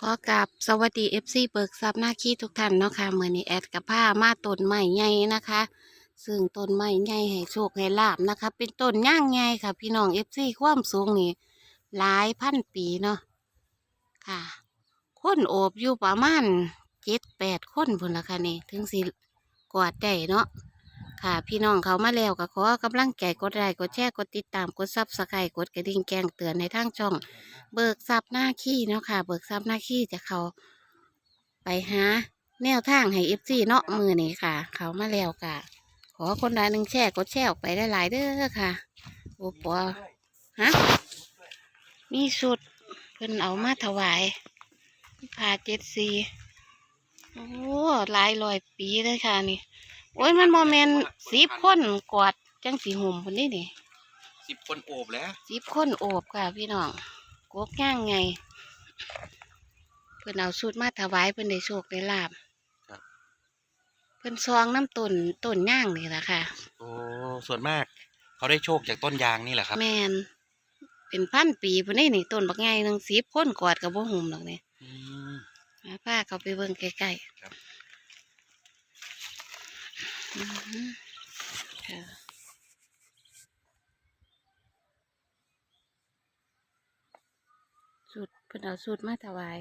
ขอกราบสวัสดี FC เบิกทรัพย์หน้าขี้ทุกท่านเนาะค่ะเมื่อนี้แอดกับผ้ามาต้นใหม่ใหญ่นะคะ ซึ่งต้นใหม่ใหญ่ให้โชคให้ลาบนะคะ เป็นต้นย่างใหญ่ค่ะ พี่น้อง FC ความสูงนี่หลายพันปีเนาะค่ะคนโอบอยู่ประมาณเจ็ดแปดคนพุ่นละค่ะนี่ถึงสิกวาดได้เนาะค่ะ พี่น้องเขามาแล้วก็ขอกำลังใจกดไลค์กดแชร์กดติดตามกดซับสไครต์กดกระดิ่งแจ้งเตือนในทางช่อง เบิกทรัพย์หน้าขี้เนาะค่ะ เบิกทรัพย์หน้าขี้จะเขาไปหาแนวทางให้เอฟซีเนาะมือนี่ค่ะ เขามาแล้วกะขอคนละหนึ่งแชร์กดแชร์ออกไปได้หลายๆเด้อค่ะโอ้ปอฮะมีสุดเพิ่นเอามาถวายผ่าเจ็ดสีโอ้หลายร้อยปีเลยค่ะนี่ โอ้ยมันโมเมนสิบคนกอดจังสีหุ่มคนนี้นี่สิบคนโอบแล้วสิบคนโอบค่ะพี่น้อง กกย่างไง เพิ่นเอาสูตรมาถวายเพิ่นได้โชคได้ลาบเพิ่นซองน้ำต้นต้นย่างนี่แหละค่ะ โอ้ส่วนมาก เขาได้โชคจากต้นยางนี่แหละครับแมนเป็นพันปีพุ่นนี่นี่ต้นบักไงหนึ่งสิบคนกอดกับบ่หุ่มหรอกนี่อืม มาป้าเขาไปเบิ่งใกล้ครับ ๆอือหือค่ะสูตร เพิ่นเอาสูตรมาถวาย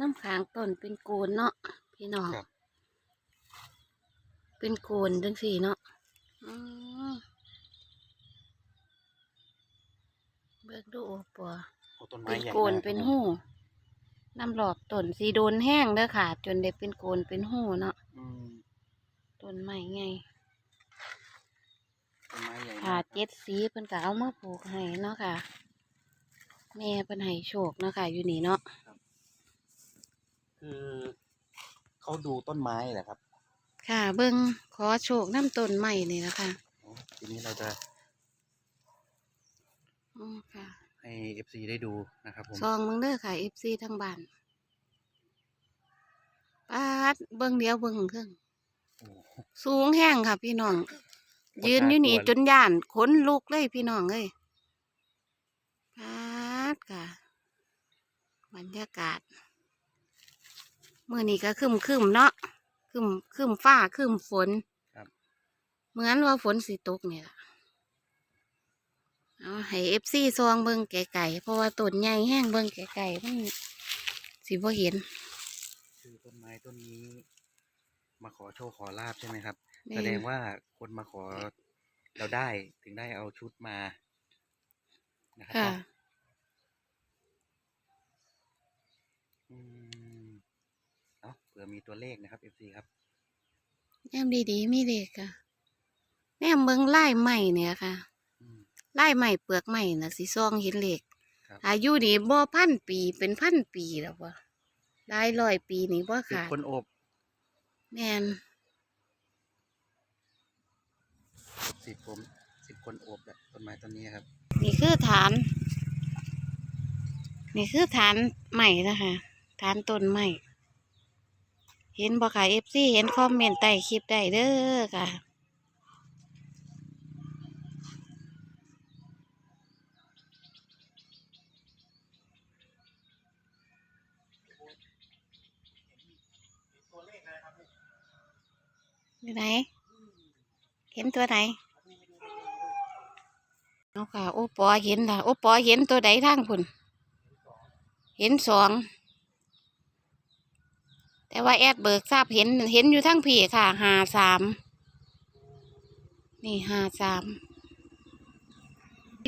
น้ำค้างต้นเป็นโกนเนาะพี่น้องครับ เป็นโกนจังสี่เนาะอืมเบิกดูโอปัว โอ้ต้นไม้เป็นใหญ่โกนมากเป็นหูน้ำหลอบต้นสีโดนแห้งเด้อค่ะ จนได้เป็นโกนเป็นหูเนาะอืมต้นไม้ไงต้นไม้ใหญ่ ผ่ามากเจ็ดสีเพิ่นก็เอามาปลูกให้เนาะค่ะ แม่เพิ่นให้โชคเนาะค่ะ อยู่นี่เนาะคือเขาดูต้นไม้แหละครับ ค่ะ เบิ่งขอโชคน้ำต้นไม้นี่ละค่ะโอ้ทีนี้เราจะอือค่ะให้เอฟซีได้ดูนะครับผมซองมึงเด้อค่ะ FC ทั้งบ้านปาดเบิ่งเดียวเบิ่งเครื่องโอ้สูงแห้งค่ะพี่น้องคน ยืนอยู่นี่ตากลัวจนย่านขนลุกเลยพี่น้องเอ้ยปาดค่ะ บรรยากาศมื่อนี้ก็ครึมครึมๆเนาะครึมครึมฟ้าครึมฝนครับเหมือนว่าฝนสิตกเนี่ยล่ะเอาให้เอฟซีซองเบิ่งไก่ๆเพราะว่าต้นใหญ่แห้งเบิ่งไก่ๆมันสิบ่เห็น คือต้นไม้ต้นนี้ มาขอโชคขอลาบใช่ไหมครับ แม่แสดงว่าคนมาขอเราได้ถึงได้เอาชุดมานะครัค่ะ เนาะอืมเนาะเผื่อมีตัวเลขนะครับ FC ครับ แนมดีๆมีเด็กค่ะแนมเบิ่งไล่ใหม่เนี่ยค่ะอืม ไล่ใหม่เปลือกใหม่น่ะสีซองเห็นเหล็ก ครับ อายุนี่บ่พันปีเป็นพันปีแล้ววะหลายร้อยปีนี่บ่สิบค่ะ คนโอบ แม่น สิบผมสิบคนโอบแหละต้นไม้ต้นนี้ครับ นี่คือฐาน นี่คือฐานใหม่นะคะฐานต้นใหม่เห็นบ่ค่ะเอฟซีเห็นคอมเมนต์ใต้คลิปได้เด้อค่ะอยู่ไหน เห็นตัวไหนเอาค่ะโอปอเห็นละโอปอเห็นตัวใดทางคุณเห็นสองแต่ว่าแอดเบิกทราบเห็นเห็นอยู่ทั้งผีค่ะหาสามนี่หาสาม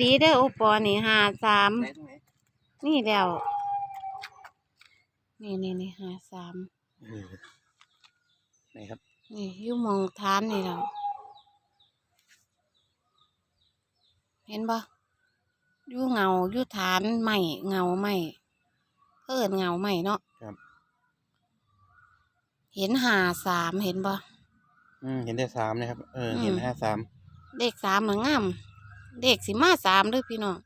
ลีเดอร์โอปอนี่หาสามไหนตรงไหนนี่แล้วนี่นี่นี่หาสามเออไหนครับนี่อยู่หมองทานนี่แล้ว เห็นปะอยู่เงาอยู่ฐานใหม่เงาใหม่เอินเงาใหม่เนาะครับ เห็นหาสามเห็นปะอืมเห็นได้สามนะครับ เอออืมเห็นห้าสามเลขสามเหมือนงามเลขสิมาสามเด้วยพี่น้อง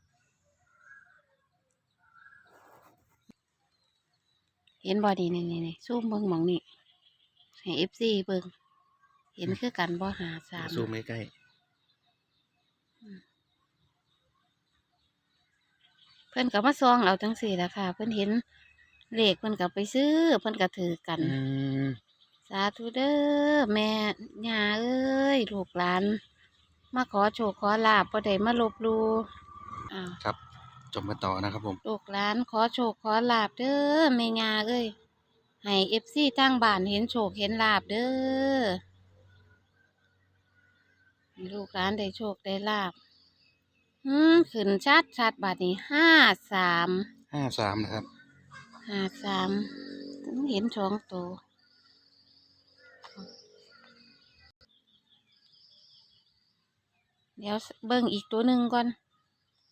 เห็นบอดีนี่นี่นี่ซูมเบิ่งหมองนี่ให้เอฟซีเบิ่งเห็นคือกันบ่หาสามซูมใกล้ พิ่นก็มาซองเอาจังสี่ละค่ะ เพิ่นเห็นเลขเพิ่นก็ไปซื้อ เพิ่นก็ถือกัน อืมสาธุเด้อแม่ย่าเอ้ยลูกหลาน มาขอโชคขอลาบบ่ได้มาลบหลูอ้าวครับจบกันต่อนะครับผม ลูกหลานขอโชคขอลาบเด้อแม่ย่าเอ้ยให้ FC ทางบ้านเห็นโชคเห็นลาบเด้อให้ลูกหลานได้โชคได้ลาบ อืมขึ้นชัดชัดบาดนี้ห้าสามห้าสามนะครับห้าสามต้องเห็นสองตัวเดี๋ยวเบิ่งอีกตัวหนึ่งก่อน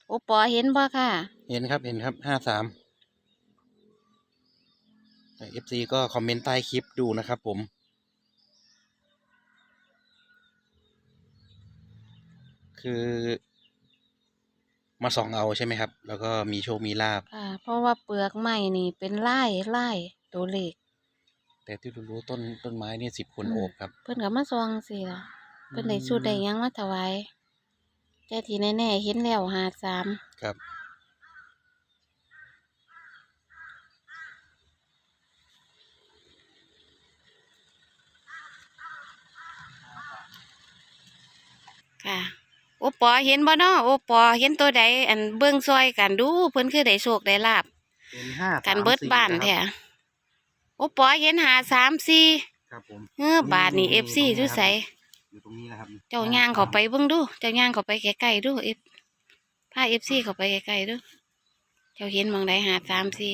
โอปอเห็นบ่ค่ะ เห็นครับเห็นครับห้าสามเอฟซีก็คอมเมนต์ใต้คลิปดูนะครับผม คือ มาส่องเอาใช่ไหมครับ แล้วก็มีโชคมีลาบ ค่ะ เพราะว่าเปลือกไม้นี่เป็นไล่ไล่ตัวเล็กแต่ที่รู้ๆต้นต้นไม้เนี่ยสิบคนอืมโอบครับ เพิ่นก็มาซองสิล่ะเพิ่นได้สูตรได้หยังมาถวายแต่ที่แน่ๆเห็นแล้วหาสามครับ ค่ะโอ ปอเห็นบ่เนาะโอปอเห็นตัวใดอันเบิ่งซอยกันดูเพิ่นคือได้โชคได้ลาบเป็นห้ากันเบิดบ้านแท้โอปอเห็นหาสามสี่ครับผมเออบาทนี่เอฟซีดูใสอยู่ตรงนี้นะครับเจ้าย่างเข้าไปเบิ่งดู เจ้าย่างเข้าไปใกล้ๆดูเอฟพาเอฟซีเข้าไปใกล้ๆดูเจ้าเห็นหมองใดหาสามสี่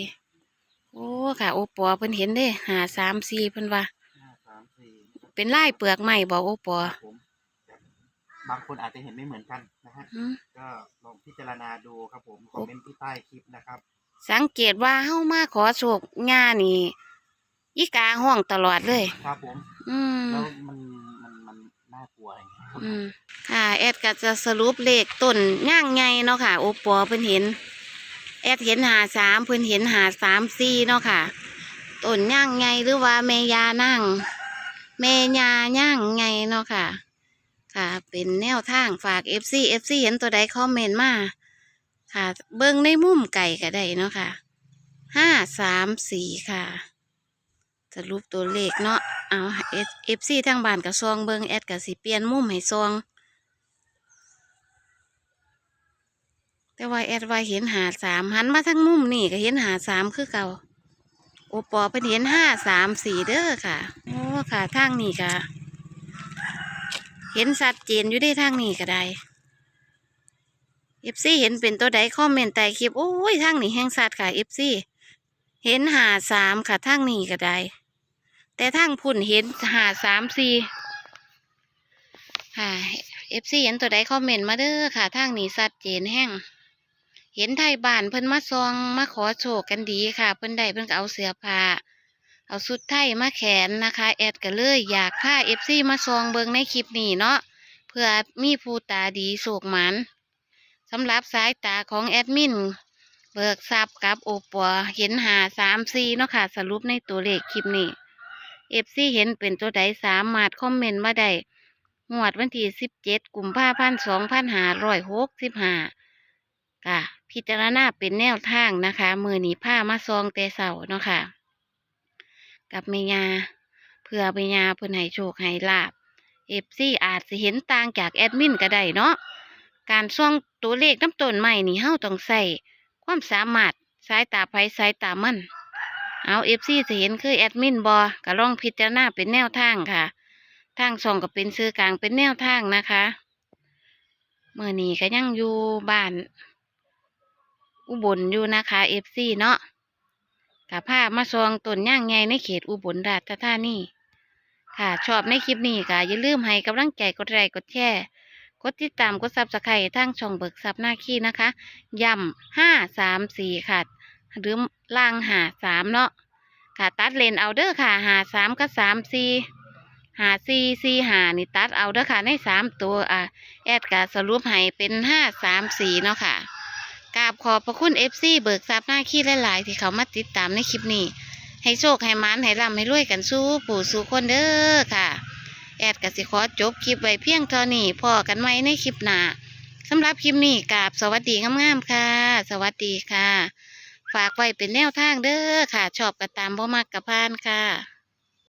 โอ้ค่ะ โอปอเพิ่นเห็นเด้หาสามสี่เพิ่นว่าห้าสามสี่นะครับเป็นลายเปลือกไม้บ่โอปอครับผมครับ บางคนอาจจะเห็นไม่เหมือนกันนะฮะอืมก็ลองพิจารณาดูครับผมคอมเมนต์ที่ใต้คลิปนะครับ สังเกตว่าเฮามาขอโชคงานี่อีกาห้องตลอดเลย ครับผม อืม แล้วมันมันมันน่ากลัวอย่างเงี้ยครับอืม ค่ะ แอดก็จะสรุปเลขต้นย่างไงเนาะค่ะ โอปอเพิ่นเห็น แอดเห็นหาสามเพิ่นเห็นหาสามสี่เนาะค่ะต้นย่างไงหรือว่าแม่ยานั่งแม่ยาย่างไงเนาะค่ะ ค่ะ เป็นแนวทางฝาก FC FC เห็นตัวใดคอมเมนต์มาค่ะ เบิ่งในมุมไก่ก็ได้เนาะค่ะห้าสามสี่ค่ะสรุปตัวเลขเนาะเอาเอฟซีทางบ้านกับซองเบิงแอดกับสิเปลี่ยนมุมให้ซอง แต่ว่าแอดว่าเห็นหาสามหันมาทั้งมุมนี่ก็เห็นหาสามคือเก่าโอปอเป็นเห็นห้าสามสี่เด้อค่ะโอ้ค่ะทางนี้ค่ะ เห็นสัดเจนอยู่ได้ทางนี้ก็ได้เอฟซีเห็นเป็นตัวใดคอมเมนต์ใต้คลิปโอ้ยทางนี้แห้งสัดค่ะเอฟซีเห็นหาสามค่ะทางนี้ก็ได้ แต่ทางพุ่นเห็นหาสามสี่ค่ะเอฟซีเห็นตัวใดคอมเมนต์มาเด้อค่ะทางนี้สัดเจนแห้งเห็นไทยบ้านเพิ่นมาซองมาขอโชคกันดีค่ะ เพิ่นได้เพิ่นก็เอาเสื้อผ้า เอาสุดไทยมาแขนนะคะ แอดก็เลย อยากพาเอฟซีมาซองเบิงในคลิปนี้เนาะเพื่อมีผู้ตาดีโศกหมันสำหรับสายตาของแอดมิน เบิกทรัพย์กับโอปอเห็นหาสามสี่เนาะค่ะ สรุปในตัวเลขคลิปนี้เอฟซีเห็นเป็นตัวใดสามารถคอมเมนต์มาได้งวดวันที่สิบเจ็ดกลุ่มภาพันสองพันหาร้อยหกสิบห้าค่ะ พิจารณาเป็นแนวทางนะคะ มือหนีผ้ามาซองแต่เสาเนาะค่ะ กับเมียาเพื่อเมียาเพื่อนให้โชคให้ลาบเอฟซีอาจจะเห็นต่างจากแอดมินก็ได้เนาะการซ่องตัวเลขน้ำต้นใหม่นี่เฮาต้องใส่ความสามารถสายตาไผสายตามันเอาเอฟซีจะเห็นคือแอดมินบอก็ลองพิจารณาเป็นแนวทางค่ะ ทางช่องก็เป็นซื้อกลางเป็นแนวทางนะคะเมื่อนี้ก็ยังอยู่บ้าน อุบลอยู่นะคะเอฟซีเนาะ กับภาพมาซองต้นย่างไงในเขตอุบลราชธานีค่ะ ชอบในคลิปนี้ก็อย่าลืมให้กำลังใจกดไลค์กดแชร์กดติดตามกดซับสไครต์ทางช่องเบิกซับหน้าขี้นะคะย่ำห้าสามสี่ค่ะ หรือล่างหาสามเนาะค่ะตัดเลนเอาเด้อค่ะหาสามกับสามสี่หาสี่สี่หานี่ตัดเอาเด้อค่ะในสามตัวอะแอดกะสรุปให้เป็นห้าสามสี่เนาะค่ะ กราบขอบพระคุณเอฟซีเบิกทรัพย์หน้าขี้หลายๆ ที่เขามาติดตามในคลิปนี้ ให้โชค ให้มันให้ร่ำให้รวยกันสู้ปู่สู้คนเด้อค่ะ แอดกสิขอจบคลิปไว้เพียงเท่านี้พอกันไว้ในคลิปหน้าสำหรับคลิปนี้กราบสวัสดีงามๆค่ะ สวัสดีค่ะ ฝากไว้เป็นแนวทางเด้อค่ะ ชอบกระตามบ่มักกระพานค่ะ